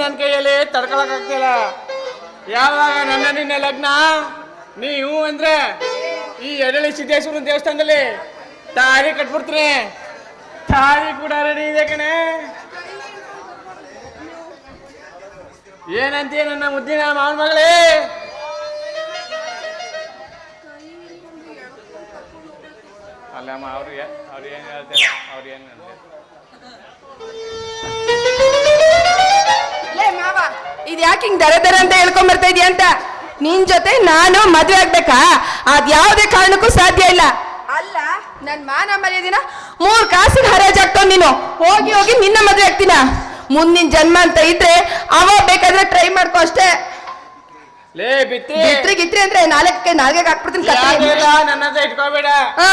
ನನ್ನ ಕೈಯಲ್ಲಿ ತಡ್ಕೊಳಕ್ಕಾಗ್ತಿಲ್ಲ. ಯಾವಾಗ ನನ್ನ ನಿನ್ನೆ ಲಗ್ನ? ನೀವು ಅಂದ್ರೆ ಈ ಎಡಳಿ ಸಿದ್ದೇಶ್ವರನ ದೇವಸ್ಥಾನದಲ್ಲಿ ತಾರಿ ಕಟ್ಬಿಡ್ತೀನಿ. ತಾರಿ ಕೂಡ ರೆಡಿ ಇದೆ ಕಣೆ. ಏನಂತೀಯ ನನ್ನ ಮುದ್ದಿನ ಮಾವನ ಮಗಳೇ? ಅಲ್ಲಮ್ಮ ಅವ್ರಿಗೆ ಅವ್ರು ಏನು ಹೇಳ್ತಾರೆ? ಅವ್ರು ಏನು ಹೇಳ್ತಾರೆ? ಇದು ಯಾಕೆ ದರ ದರ ಅಂತ ಹೇಳ್ಕೊಂಡ್ ಬರ್ತಾ ಇದೀಯ ಅಂತ? ನಿನ್ ಜೊತೆ ನಾನು ಮದ್ವೆ ಆಗ್ಬೇಕಾ? ಅದ್ ಯಾವುದೇ ಕಾರಣಕ್ಕೂ ಸಾಧ್ಯ ಇಲ್ಲ. ಅಲ್ಲ ನನ್ ಮಾನ ಮರ್ಯಾದಿನ ಮೂರ್ ಕಾಸಿಗೆ ಹರಾಜಾಗ್ತಾವ್ ನೀನು. ಹೋಗಿ ಹೋಗಿ ನಿನ್ನ ಮದ್ವೆ ಆಗ್ತೀನ? ಮುಂದಿನ ಜನ್ಮ ಅಂತ ಇದ್ರೆ ಅವ ಬೇಕಾದ್ರೆ ಟ್ರೈ ಮಾಡ್ಕೋ ಅಷ್ಟೇ. ಲೇ ಬಿತ್ತಿ. ಬಿತ್ರಿ ಗಿತ್ರಿ ಅಂದ್ರೆ ನಾಲ್ಕಕ್ಕೆ ನಾಲ್ಗೆ ಹಾಕ್ಬಿಡ್ತೀನಿ ಇಟ್ಕೋಬೇಡ. ಹಾ.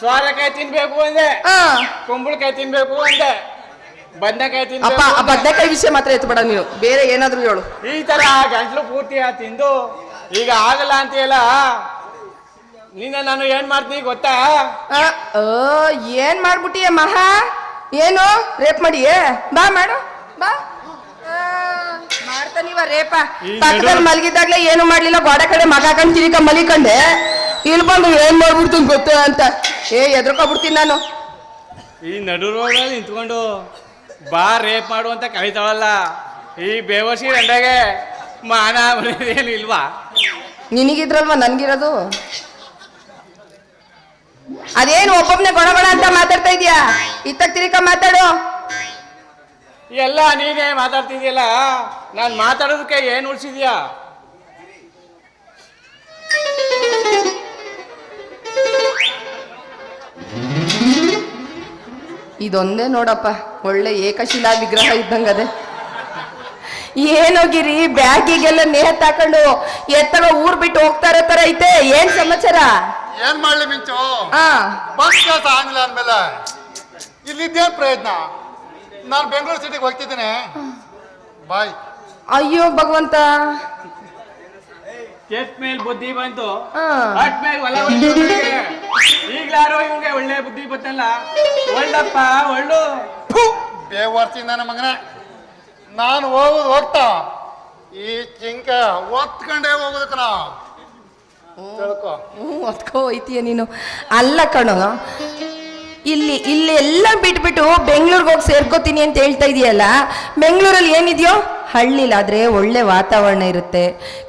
ಸೋರೆಕಾಯಿ ತಿನ್ಬೇಕು ಅಂದೆ. ಹಾ. ಕುಂಬಳಕಾಯಿ ತಿನ್ಬೇಕು ಅಂದೆ. ಬದನೆಕಾಯಿ ಅಪ್ಪ ಆ. ಬದ್ನೆಕಾಯಿ ವಿಷಯ ಮಾತ್ರ ಎತ್ಬೇಡ ನೀನು. ಬೇರೆ ಏನಾದ್ರೂ ಹೇಳು. ಈ ತರ ಗಂಟ್ಲು ಪೂರ್ತಿ ಆ ತಿಂದು ಈಗ ಆಗಲ್ಲ ಅಂತೀಯಲ್ಲ? ನಿನ್ನ ನಾನು ಏನ್ ಮಾಡ್ತೀನಿ ಗೊತ್ತಾ? ಆ, ಓ ಏನ್ ಮಾಡ್ಬಿಟ್ಟಿಯ ಮಹಾ? ಏನು? ರೇಪ್ ಮಾಡಿಯೇ? ಬಾ ಮಾಡು ಬಾ. ಆ, ಮಾಡ್ತಾನಿವ ರೇಪ. ಈ ಪಕ್ಕದಲ್ಲಿ ನಡು- ಮಲಗಿದ್ದಾಗ್ಲೇ ಏನು ಮಾಡ್ಲಿಲ್ಲ? ಗೋಡೆ ಕಡೆ ಮಗ ಹಾಕೊಂಡ್ ತಿರಿಕ ಮಲಿಕಂಡೆ. ಇಲ್ಲಿ ಬಂದು ಏನ್ ಮಾಡ್ಬಿಡ್ತೀನಿ ಗೊತ್ತ ಅಂತ. ಏ ಎದ್ರಕೊಬಿಡ್ತೀನಿ ನಾನು. ಈ ನಡು ರೋಡಲ್ಲಿ ನಿಂತ್ಕೊಂಡು ಬಾ ರೇಪ್ ಮಾಡು ಅಂತ ಕರಿತಾವಲ್ಲ ಈ ಬೇವರ್ಸಿ ಅಂದಾಗೆ ಮಾನ ಏನು ಇಲ್ವಾ? ನಿನಗಿದ್ರಲ್ವ ನನ್ಗಿರೋದು? ಅದೇನು ಒಬ್ಬೊಬ್ನೇ ಗೊಣ ಗೊಣ ಅಂತ ಮಾತಾಡ್ತಾ ಇದೀಯಾ? ಇತ್ತಕ್ ತಿರಿಕ ಮಾತಾಡು. ಎಲ್ಲ ನೀನೇ ಮಾತಾಡ್ತಿದ್ಯಲ್ಲ ನಾನು ಮಾತಾಡೋದಕ್ಕೆ ಏನು ಉಳಿಸಿದ್ಯಾ? ಇದೊಂದೇ ನೋಡಪ್ಪ ಒಳ್ಳೆ ಏಕಶಿಲಾ ವಿಗ್ರಹ ಇದ್ದಂಗದೆ. ಏನೋಗಿರಿ ಬ್ಯಾಗಿಗೆಲ್ಲ ನೇತ್ ಹಾಕೊಂಡು ಎತ್ತಗ ಊರ್ ಬಿಟ್ಟು ಹೋಗ್ತಾ ಇರೋ ತರ ಐತೆ ಏನ್ ಸಮಾಚಾರ? ಏನ್ ಮಾಡ್ಲಿ ಮಿಂಚು? ಕೆಲಸ ಆಗಿಲ್ಲ ಅಂದ್ಮೇಲೆ ಇಲ್ಲಿದ್ದೇನ್ ಪ್ರಯತ್ನ. ನಾನು ಬೆಂಗಳೂರು ಸಿಟಿಗೆ ಹೋಗ್ತಿದ್ದೀನಿ. ಬಾಯ್. ಅಯ್ಯೋ ಭಗವಂತ. ಕೆಟ್ಟ ಮೇಲೆ ಬುದ್ಧಿ ಬಂತು. ಅಟ್ ಮೇಲೆ ಹೊಲ ಈಗ್ಲಾರೋ ಇವಂಗೆ ಒಳ್ಳೆ ಬುದ್ಧಿ ಬಂತಲ್ಲ ಒಳ್ಳಪ್ಪ ಒಳ್ಳು. ಬೇವರ್ಸಿ ನನ್ನ ಮಗನ. ನಾನು ಹೋಗುದು ಹೋಗ್ತಾ. ಈ ಚಿಂಕ ಒತ್ಕೊಂಡೇ ಹೋಗುದಕ್ಕ ನಾ ತಿಳ್ಕೊ. ಹ್ಞೂ ಒತ್ಕೋ ಹೋಯ್ತೀಯ ನೀನು. ಅಲ್ಲ ಕಣೋ. ಇಲ್ಲಿ ಇಲ್ಲಿ ಎಲ್ಲ ಬಿಟ್ಬಿಟ್ಟು ಬೆಂಗಳೂರಿಗೆ ಹೋಗಿ ಸೇರ್ಕೋತೀನಿ ಅಂತ ಹೇಳ್ತಾ ಇದೀಯಲ್ಲ. ಬೆಂಗಳೂರಲ್ಲಿ ಏನಿದೆಯೋ? ಹಳ್ಳಿಲಾದ್ರೆ ಒಳ್ಳೆ ವಾತಾವರಣ ಇರುತ್ತೆ.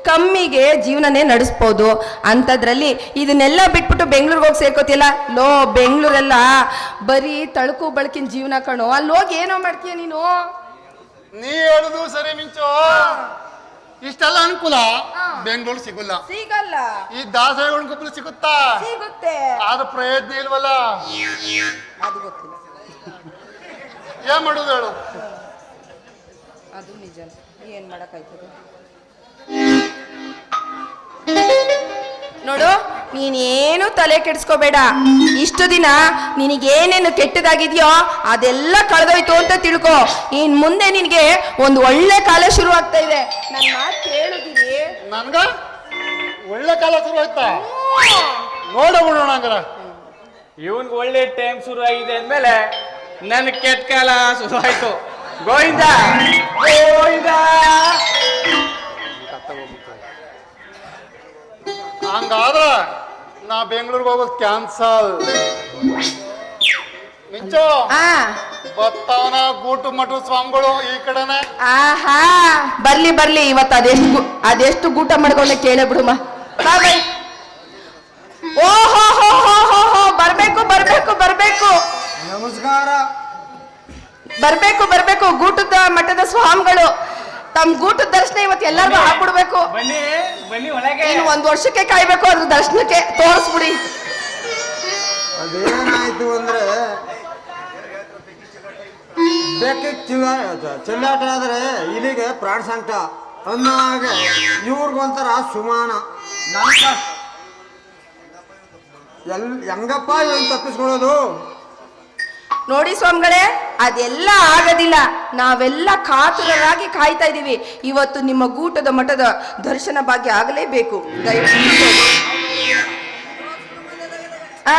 ಕಮ್ಮಿಗೆ ಜೀವನನೇ ನಡೆಸ್ಬೋದು. ಅಂಥದ್ರಲ್ಲಿ ಇದನ್ನೆಲ್ಲ ಬಿಟ್ಬಿಟ್ಟು ಬೆಂಗಳೂರಿಗೆ ಹೋಗಿ ಸೇರ್ಕೋತಿಲ್ಲ ಲೋ ಬೆಂಗಳೂರೆಲ್ಲ ಬರೀ ತಳುಕು ಬಳಕಿನ ಜೀವನ ಕಣೋ. ಅಲ್ಲಿ ಹೋಗಿ ಏನೋ ಮಾಡ್ತೀಯ ನೀನು? ನೀ ಹೇಳುದು ಸರಿ ಮಿಂಚು. ಇಷ್ಟೆಲ್ಲ ಅನುಕೂಲ? ಬೆಂಗಳೂರು ಸಿಗುಲ್ಲ. ಸಿಗಲ್ಲ. ಈ ದಾಸಗಳ ಗೊಬ್ಬರ ಸಿಗುತ್ತಾ? ಸಿಗುತ್ತೆ. ಆದ ಪ್ರಯತ್ನ ಇಲ್ವಲ್ಲ? ಅದು ಗೊತ್ತಿಲ್ಲ. ಏನ್ ಮಾಡುದು ಹೇಳು? ಅದು ನಿಜ. ಏನು ಮಾಡೋಕ್ಕಾಯ್ತದೆ? ನೋಡು ನೀನೇನು ತಲೆ ಕೆಡಿಸ್ಕೋಬೇಡ. ಇಷ್ಟು ದಿನ ನಿನಗೇನೇನು ಕೆಟ್ಟದಾಗಿದೆಯೋ ಅದೆಲ್ಲ ಕಳೆದೋಯ್ತು ಅಂತ ತಿಳ್ಕೊ. ಇನ್ ಮುಂದೆ ನಿನಗೆ ಒಂದು ಒಳ್ಳೆ ಕಾಲ ಶುರು ಆಗ್ತಾ ಇದೆ. ನನ್ನ ಮಾತು ಕೇಳಿದೀನಿ ನನ್ಗ? ಒಳ್ಳೆ ಕಾಲ ಶುರು ಆಯ್ತಾ ನೋಡ ಬಿಡೋಣ ಹಂಗಾರ ಇವನ್ಗೆ ಒಳ್ಳೆ ಟೈಮ್ ಶುರು ಆಗಿದೆ ಅಂದ್ಮೇಲೆ ನನ್ನ ಕೆಟ್ಟ ಕಾಲ ಶುರು ಆಯ್ತು ಗೋವಿಂದ! ಗೋವಿಂದ! ಹಂಗಾದ್ರ ನಾ ಬೆಂಗಳೂರಿಗೆ ಹೋಗೋದು ಕ್ಯಾನ್ಸಲ್ ಮಿಂಚೋ ಆ. ಬತ್ತವನ ಗೂಟು ಮಟು ಸ್ವಾಮಿಗಳು ಈ ಕಡೆನೆ. ಆಹಾ ಬರ್ಲಿ ಬರ್ಲಿ ಇವತ್ತು ಅದೆಷ್ಟು ಅದೆಷ್ಟು ಗೂಟ ಮಾಡ್ಕೊಂಡೆ ಕೇಳೇ ಬಿಡುಮ ಬಾ. ಬರ್ಬೇಕು ಬರ್ಬೇಕು ಗೂಟದ ಮಠದ ಸ್ವಾಮಿಗಳು. ತಮ್ಮ ಗೂಟದ ದರ್ಶನ ಇವತ್ತು ಎಲ್ಲರಿಗೂ ಹಾಕ್ಬಿಡ್ಬೇಕು. ಇನ್ನು ಒಂದ್ ವರ್ಷಕ್ಕೆ ಕಾಯ್ಬೇಕು ಅದ್ರ ದರ್ಶನಕ್ಕೆ. ತೋರಿಸ್ಬಿಡಿ. ಅದೇನಾಯ್ತು ಅಂದ್ರೆ ಬೆಕ್ಕಿಗೆ ಚಿಲ್ಲ ಚೆಲ್ಲಾಟ ಆದ್ರೆ ಇಲ್ಲಿಗೆ ಪ್ರಾಣ ಸಂಕಟ ಅನ್ನೋ ಹಾಗೆ ಇವ್ರಿಗೊಂಥರ ಸುಮಾನ. ಎಲ್ ಹೆಂಗಪ್ಪ ಏನು ತಪ್ಪಿಸ್ಕೊಳ್ಳೋದು? ನೋಡಿ ಸ್ವಾಮಿಗಳೇ ಅದೆಲ್ಲ ಆಗೋದಿಲ್ಲ. ನಾವೆಲ್ಲ ಕಾತುರರಾಗಿ ಕಾಯ್ತಾ ಇದ್ದೀವಿ. ಇವತ್ತು ನಿಮ್ಮ ಗೂಟದ ಮಠದ ದರ್ಶನ ಭಾಗ್ಯ ಆಗಲೇಬೇಕು. ಆ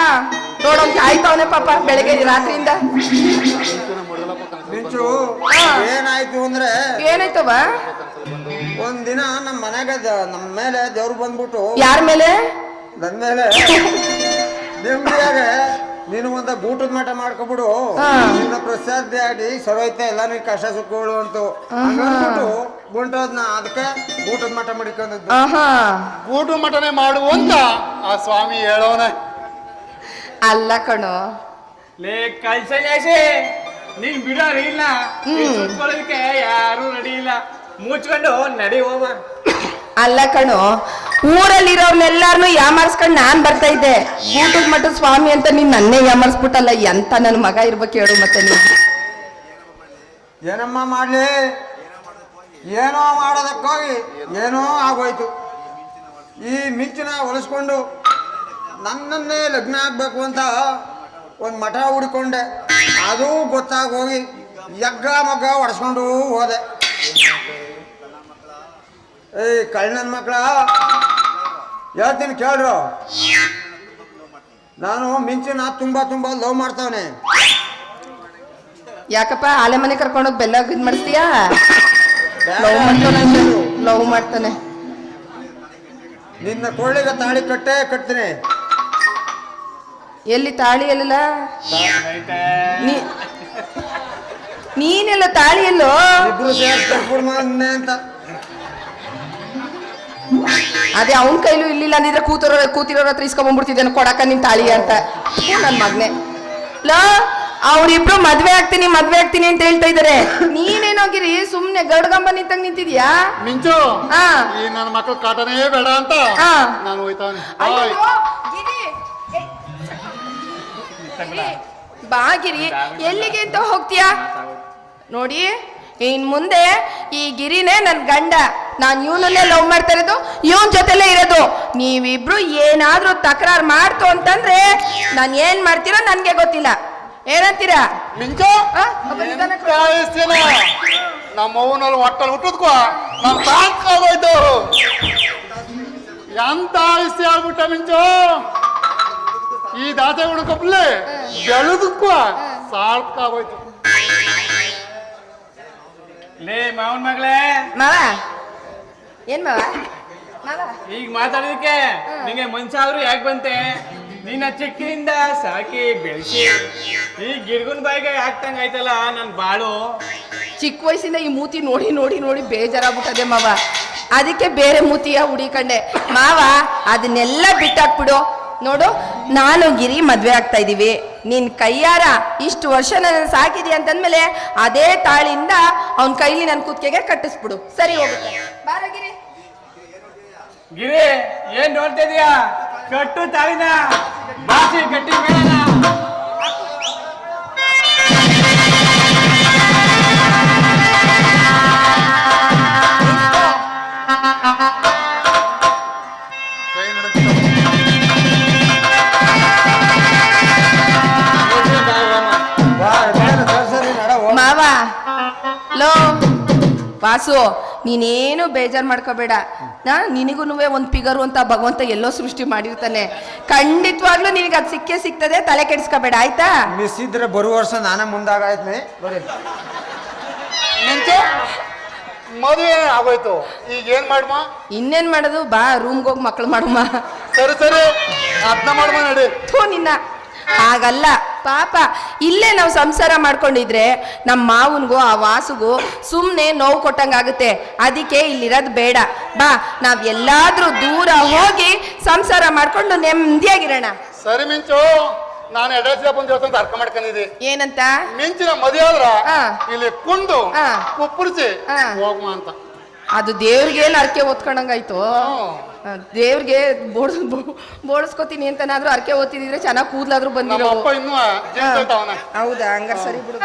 ನೋಡೋನ್ ಕಾಯ್ತಾವನೆ ಪಾಪ ಬೆಳಗ್ಗೆ ರಾತ್ರಿಯಿಂದ? ಏನಾಯ್ತು ಅಂದ್ರೆ ಏನಾಯ್ತವ ಒಂದ್ ದಿನ ನಮ್ಮ ಮನೆಗೆ ನಮ್ಮ ಮೇಲೆ ದೇವ್ರು ಬಂದ್ಬಿಟ್ಟು ಯಾರ ಮೇಲೆ? ನನ್ನ ಮೇಲೆ. ನೀನು ಒಂದ ಬೂಟದ ಮಠ ಮಾಡ್ಕೊಬಿಡು. ನಿನ್ನ ಪ್ರಸಾದ ಆಡಿ ಸರೋಯ್ತ ಎಲ್ಲ ನೀನ್ ಕಷ್ಟ ಸುಖಗಳು ಅಂತು. ಹಂಗಂದ್ಬಿಟ್ಟು ಗುಂಟೋದ್ನ ಅದಕ್ಕೆ ಬೂಟದ ಮಠ ಮಾಡಿಕೊಂಡದ್ದು. ಆಹಾ. ಮಠನೆ ಮಾಡುವಂತ ಮಾಡು ಅಂತ ಆ ಸ್ವಾಮಿ ಹೇಳೋನ. ಅಲ್ಲ ಕಣೋ. ಲೇ ಕಳ್ಸನ್ಯಾಸಿ ನೀನ್ ಬಿಡೋ ಇಲ್ಲ. ಸುತ್ಕೊಳ್ಳೋದಕ್ಕೆ ಯಾರು ನಡಿಯಿಲ್ಲ ಇಲ್ಲ. ಮುಚ್ಕೊಂಡು ನಡಿ ಹೋಮ ಅಲ್ಲ ಕಣು, ಊರಲ್ಲಿರೋರ್ನೆಲ್ಲಾರನು ಯಾಮಾರ್ಸ್ಕೊಂಡ್ ನಾನ್ ಬರ್ತಾ ಇದ್ದೆ. ಊಟದ ಮಠದ ಸ್ವಾಮಿ ಅಂತ ನೀನ್ ನನ್ನೇ ಯಾಮಾರ್ಸ್ಬಿಟ್ಟಲ್ಲ, ಎಂತ ನನ್ ಮಗ ಇರ್ಬೇಕು ಹೇಳು ಮತ್ತೆ ನೀನು. ಏನಮ್ಮ ಮಾಡ್ಲಿ? ಏನೋ ಮಾಡೋದಕ್ಕೋಗಿ ಏನೋ ಆಗೋಯ್ತು. ಈ ಮಿಂಚಿನ ಹೊಲಿಸ್ಕೊಂಡು ನನ್ನನ್ನೇ ಲಗ್ನ ಆಗ್ಬೇಕು ಅಂತ ಒಂದು ಮಠ ಹುಡ್ಕೊಂಡೆ. ಅದು ಗೊತ್ತಾಗೋಗಿ ಯಗ್ಗ ಮಗ್ಗ ಹೊಡೆಸ್ಕೊಂಡು ಹೋದೆ. ಏಯ್ ಕಳ್ಳನ ಮಕ್ಕಳ ಹೇಳ್ತೀನಿ ಕೇಳ್ರು. ನಾನು ಮಿಂಚಿನ ತುಂಬಾ ತುಂಬಾ ಲವ್ ಮಾಡ್ತಾವನೆ. ಯಾಕಪ್ಪ ಆಲೆ ಮನೆ ಕರ್ಕೊಂಡೋಗಿ ಬೆಲ್ಲ ಇದ್ ಮಾಡ್ತೀಯಾ? ಲವ್ ಮಾಡ್ತಾನೆ ಲವ್ ಮಾಡ್ತಾನೆ. ನಿನ್ನ ಕೊಳ್ಳಿಗೆ ತಾಳಿ ಕಟ್ಟೆ ಕಟ್ತೀನಿ. ಎಲ್ಲಿ ತಾಳಿ ಎಲ್ಲ ನೀನೆಲ್ಲ ತಾಳಿ ಎಲ್ಲೋ? ಕರ್ಕೊಂಡು ಅಂತ. ಅದೇ ಅವನ ಕೈಲೂ ಇಲ್ಲಿಲ್ಲ ಅಂದಿದ್ರೆ ಕೂತಿರೋ ಕೂತಿರೋರ ಹತ್ರ ಇಸ್ಕೊಂಬಂದ್ಬಿಡ್ತಿದ್ದೇನೆ. ಕೊಡಕ ನಿನ್ ತಾಳಿ ಅಂತ. ನನ್ ಮಗ್ನೆ. ಲ ಅವ್ರಿಬ್ರು ಮದ್ವೆ ಆಗ್ತೀನಿ ಮದ್ವೆ ಆಗ್ತೀನಿ ಅಂತ ಹೇಳ್ತಾ ಇದಾರೆ. ನೀನೇನೋಗಿರಿ ಸುಮ್ನೆ ಗಡ್ಗಂಬ ನಿಂತಂಗ್ ನಿಂತಿದ್ಯಾ? ಮಿಂಚು ಹಾ. ಈ ನನ್ನ ಮಕ್ಕಳು ಕಾಟನೇ ಬೇಡ ಅಂತ. ಹಾ. ನಾನು ಹೋಯ್ತಾನೆ. ಅಯ್ಯೋ, ಗಿರಿ. ಏ, ಗಿರಿ, ಬಾ ಗಿರಿ. ಎಲ್ಲಿಗೆ ಅಂತ ಹೋಗ್ತೀಯಾ? ನೋಡಿ ಇನ್ ಮುಂದೆ ಈ ಗಿರಿನೇ ನನ್ ಗಂಡ. ನಾನ್ ಇವನನ್ನೇ ಲವ್ ಮಾಡ್ತಾ ಇರೋದು ಇವನ್ ಜೊತೆಲೇ ಇರೋದು. ನೀವಿಬ್ರು ಏನಾದ್ರೂ ತಕರಾರು ಮಾಡ್ತು ಅಂತಂದ್ರೆ ನಾನು ಏನ್ ಮಾಡ್ತೀರೋ ನನ್ಗೆ ಗೊತ್ತಿಲ್ಲ. ಏನಂತೀರಾ? ನಮ್ಮ ಅವ್ವನಲ್ಲಿ ಹೊಟ್ಟಲ್ಲಿ ಹುಟ್ಟದ್ಕೋ ನಾನು ಸಾಕಾಗೋಯ್ತು ಎಂತ ಆಯ್ಸಿ ಆಗ್ಬಿಟ್ಟ ಮಿಂಚು? ಈ ದಾತೆ ಹುಡುಕಪ್ಲೆ ಬೆಳೆದಕ್ಕೂ ಸಾಕಾಗೋಯ್ತು ಲೇ ಮಾವನ್ ಮಗಳೇ. ಮಾವ? ಏನ್ ಮಾವ? ಮಾವ? ಈಗ ಮಾತಾಡೋದಕ್ಕೆ ನಿಂಗೆ ಮನ್ಸಾದ್ರು ಯಾಕೆ ಬಂತೆ? ನಿನ್ನ ಚಿಕ್ಕಿನಿಂದ ಸಾಕಿ ಬೆಳೆಸಿ. ಈ ಗಿರ್ಗುನ್ ಬಾಯಿಗೆ ಹಾಕ್ತಂಗ ಆಯ್ತಲ್ಲ ನನ್ ಬಾಳು. ಚಿಕ್ಕ ವಯಸ್ಸಿಂದ ಈ ಮೂತಿ ನೋಡಿ ನೋಡಿ ನೋಡಿ ಬೇಜಾರಾಗ್ಬಿಟ್ಟದೆ ಮಾವ. ಅದಕ್ಕೆ ಬೇರೆ ಮೂತಿಯ ಹುಡಿಕಂಡೆ. ಮಾವ ಅದನ್ನೆಲ್ಲ ಬಿಟ್ಟಾಕ್ಬಿಡು. ನೋಡು ನಾನು ಗಿರಿ ಮದ್ವೆ ಆಗ್ತಾ ಇದ್ದೀವಿ ನಿನ್ ಕೈಯಾರ ಇಷ್ಟು ವರ್ಷ ನನ್ನ ಸಾಕಿದಿ ಅಂತಂದ್ಮೇಲೆ ಅದೇ ತಾಳಿಂದ ಅವನ ಕೈಲಿ ನನ್ನ ಕುತ್ತಿಗೆಗೆ ಕಟ್ಟಿಸ್ಬಿಡು. ಸರಿ ಹೋಗುತ್ತೆ. ಬಾರ ಗಿರಿ. ಗಿರಿ ಏನ್ ನೋಡ್ತಾ ಕಟ್ಟು ತಾವಿನ ಬಾಸಿ ಕಟ್ಟಿ ಮೇಳನ. ಕೈ ವಾಸು ನೀನೇನು ಬೇಜಾರು ಮಾಡ್ಕೋಬೇಡ. ನಾ ನಿನಗೂ ಒಂದು ಫಿಗರು ಅಂತ ಭಗವಂತ ಎಲ್ಲೋ ಸೃಷ್ಟಿ ಮಾಡಿರ್ತಾನೆ. ಖಂಡಿತವಾಗ್ಲೂ ನಿನಗೆ ಅದು ಸಿಕ್ಕೇ ಸಿಗ್ತದೆ ತಲೆ ಕೆಡಿಸ್ಕೋಬೇಡ ಆಯ್ತಾ? ಮಿಸ್ ಇದ್ರೆ ಬರುವ ವರ್ಷ ನಾನೇ ಮುಂದಾಗಾಯ್ತೀನಿ ಮದುವೆ ಆಗೋಯ್ತು. ಈಗ ಏನ್ ಮಾಡುವ ಇನ್ನೇನ್ ಮಾಡೋದು? ಬಾ ರೂಮ್ಗೆ ಹೋಗಿ ಮಕ್ಳು ಮಾಡುಮ್ಮ ಸರಿ ಸರಿ. ಅದ್ನ ಮಾಡುವ ನಡಿ. ಥೂ ನಿನ್ನ. ಹಾಗಲ್ಲ. ಪಾಪ ಇಲ್ಲೇ ನಾವು ಸಂಸಾರ ಮಾಡ್ಕೊಂಡಿದ್ರೆ ನಮ್ಮ ಮಾವನಿಗೂ ಆ ವಾಸುಗೂ ಸುಮ್ಮನೆ ನೋವು ಕೊಟ್ಟಂಗಾಗುತ್ತೆ. ಅದಕ್ಕೆ ಇಲ್ಲಿರೋದು ಬೇಡ. ಬಾ ನಾವ್ ಎಲ್ಲಾದ್ರೂ ದೂರ ಹೋಗಿ ಸಂಸಾರ ಮಾಡ್ಕೊಂಡು ನೆಮ್ಮದಿಯಾಗಿರೋಣ ಸರಿ ಮಿಂಚು ನಾನು ಎಡ್ರೆಸ್ ಬಂದು ಅಂತ ಅರ್ಥ ಮಾಡ್ಕೊಂಡಿದ್ದೆ. ಏನಂತ? ಮಿಂಚಿನ ಮದುವೆ ಆದ್ರ. ಇಲ್ಲಿ ಕುಂದು ಹಾ. ಹೋಗುವ ಅಂತ. ಅದು ದೇವ್ರಿಗೆ ಏನು ಅರ್ಕೆ ಓದ್ಕೊಂಡಂಗಾಯ್ತು ದೇವ್ರಿಗೆ ಬೋಡ್ ಬೋಡಿಸ್ಕೋತೀನಿ ಅಂತನಾದ್ರೂ ಅರ್ಕೆ ಓದ್ತಿದ್ರೆ ಚೆನ್ನಾಗಿ ಕೂದ್ಲಾದ್ರೂ ಬಂದಿರೋ ಹೌದಾ? ಹಂಗಾರೆ ಸರಿ ಬಿಡು.